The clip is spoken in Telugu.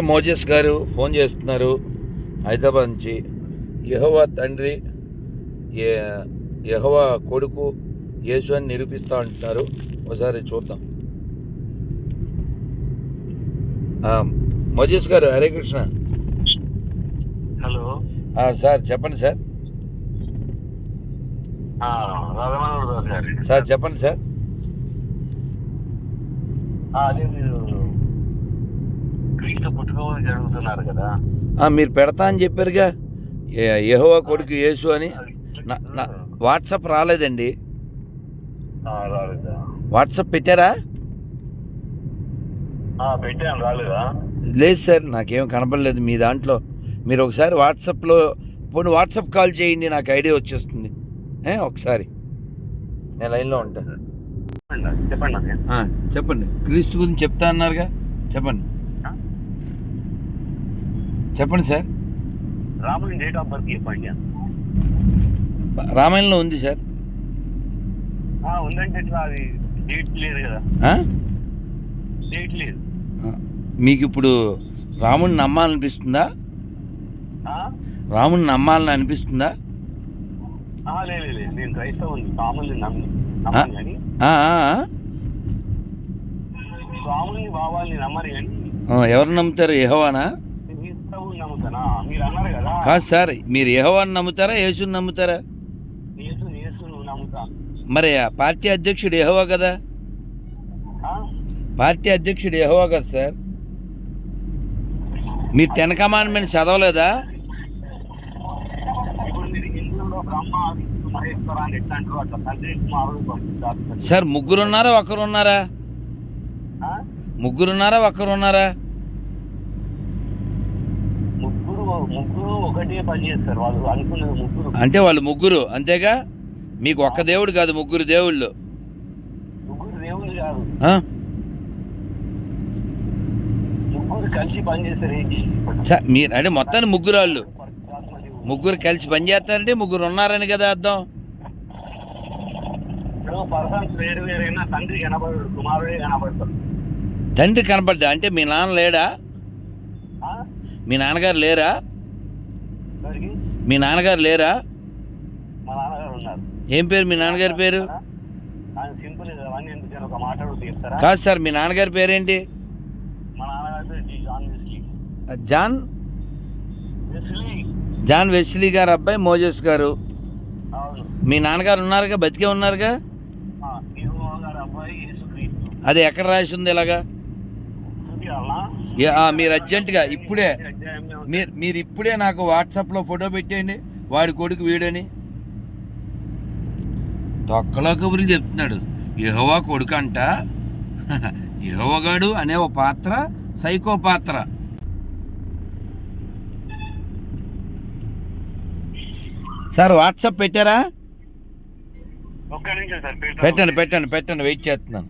మోజెస్ గారు ఫోన్ చేస్తున్నారు హైదరాబాద్ నుంచి. యహోవా తండ్రి యెహోవా కొడుకు యేసు అని నిరూపిస్తా అంటున్నారు. ఒకసారి చూద్దాం. Moses garu Hare Krishna. Hello. Sir చెప్పండి సార్. సార్ చెప్పండి సార్. ఆ, అదే మీరు క్రీస్తు పుట్టుకోవాలి జరుగుతున్నారు కదా. ఆ, మీరు పెడతా అని చెప్పారుగా. యెహోవా కొడుకు యేసు అని. వాట్సాప్ రాలేదండి. వాట్సాప్ పెట్టారా? పెట్టాను రాలేదా? లేదు సార్ నాకేం కనపడలేదు మీ దాంట్లో. మీరు ఒకసారి వాట్సాప్లో పోనీ వాట్సాప్ కాల్ చేయండి నాకు ఐడియా వచ్చేస్తుంది. ఏ, ఒకసారి. నేను లైన్లో ఉంటా. చెప్పండి చెప్పండి అన్నయ్య. ఆ, చెప్పండి. క్రీస్తు గురించి చెప్తా అన్నారుగా? చెప్పండి? చెప్పండి సార్. రాముని డేట్ ఆఫ్ బర్త్ చెప్పండి రామాయణంలో ఉంది సార్. ఉందంటే ఎట్లా అది డేట్ లేదు కదా? డేట్ లేదు మీకు ఇప్పుడు రాముడిని నమ్మాలనిపిస్తుందా? రాముడిని నమ్మాలని అనిపిస్తుందా నేను క్రైస్తవుని స్వాముల్ని నమ్మి? స్వాముల్ని బాబాల్ని నమ్మరు కానీ ఎవరు నమ్ముతారు? యెహోవానా క్రైస్తవుని నమ్ముతానా మీరు అన్నారు కదా. సార్ మీరు యెహోవాని నమ్ముతారా యేసుని నమ్ముతారా? మరి పార్టీ అధ్యక్షుడు యెహోవా కదా? పార్టీ అధ్యక్షుడు యెహోవా కదా సార్? మీరు టెన్ కమాండ్మెంట్ చదవలేదా? ఇప్పుడు మీరు హిందువులో బ్రహ్మ విష్ణు మహేశ్వర అని ఎట్లా అంటారు అట్లా తండ్రి కుమారుడు పంపించారు సార్ ముగ్గురు ఉన్నారా ఒకరు ఉన్నారా ఆ? ముగ్గురు ఒకటే పని చేస్తారు. వాళ్ళు అనుకున్నది ముగ్గురు. అంటే వాళ్ళు ముగ్గురు. అంతేగా? మీకు ఒక్క దేవుడు కాదు ముగ్గురు దేవుళ్ళు. ముగ్గురు దేవుళ్ళు కాదు. ఆ? ముగ్గురు కలిసి పని చేస్తారు మీరు అంటే మొత్తాన్ని ముగ్గురు వాళ్ళు ముగ్గురు కలిసి పని చేస్తారంటే ముగ్గురు ఉన్నారని కదా అర్థం. తండ్రి కుమారుడే కనబడతాడు తండ్రి కనపడ్డా? అంటే మీ నాన్న లేడా? మీ నాన్నగారు లేరా? మీ నాన్నగారు లేరా? మా నాన్నగారు ఉన్నారు. ఏం పేరు మీ నాన్నగారి పేరు? సింపుల్ ఒక మాట చెప్తారా? కాదు సార్ మీ నాన్నగారి పేరేంటి? మా నాన్నగారి పేరు G. John Wesley. John? Wesley. John Wesley garu అబ్బాయి మోజెస్ గారు. మీ నాన్నగారు ఉన్నారుగా? బతికే ఉన్నారుగా? అది ఎక్కడ రాసి ఉంది ఇలాగా? మీరు అర్జెంటుగా ఇప్పుడే. మీరు మీరు ఇప్పుడే నాకు వాట్సాప్లో ఫోటో పెట్టేయండి. వాడి కొడుకు వీడని. తొక్కలో కబుర్లు చెప్తున్నాడు. యహోవా కొడుకు అంట యహోవగాడు అనే ఓ పాత్ర సైకో పాత్ర. సార్ వాట్సాప్ పెట్టారా? పెట్టండి పెట్టండి పెట్టండి వెయిట్ చేస్తున్నాను.